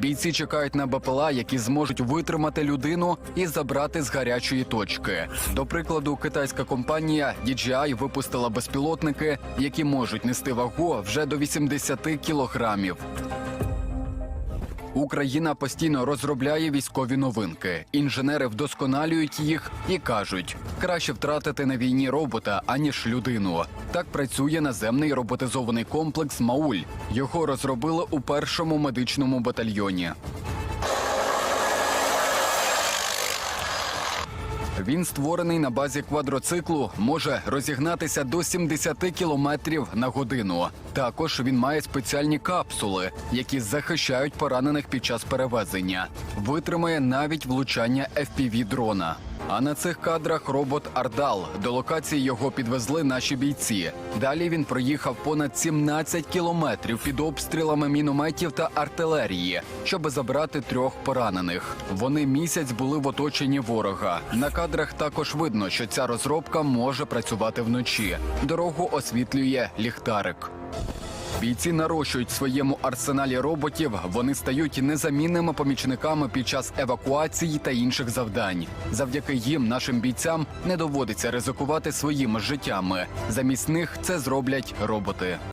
Бійці чекають на БПЛА, які зможуть витримати людину і забрати з гарячої точки. До прикладу, китайська компанія DJI випустила безпілотники, які можуть нести вагу вже до 80 кілограмів. Україна постійно розробляє військові новинки. Інженери вдосконалюють їх і кажуть, краще втратити на війні робота аніж людину. Так працює наземний роботизований комплекс Мауль. Його розробили у першому медичному батальйоні. Він створений на базі квадроциклу, може розігнатися до 70 кілометрів на годину. Також він має спеціальні капсули, які захищають поранених під час перевезення. Витримає навіть влучання fpv дрона. А на цих кадрах робот Ардал. До локації його підвезли наші бійці. Далі він проїхав понад 17 кілометрів під обстрілами мінометів та артилерії, щоб забрати трьох поранених. Вони місяць були в оточенні ворога. На кадрах також видно, що ця розробка може працювати вночі. Дорогу освітлює ліхтарик. Бійці нарощують своєму арсеналі роботів. Вони стають незамінними помічниками під час евакуації та інших завдань. Завдяки їм нашим бійцям не доводиться ризикувати своїми життями. Замість них це зроблять роботи.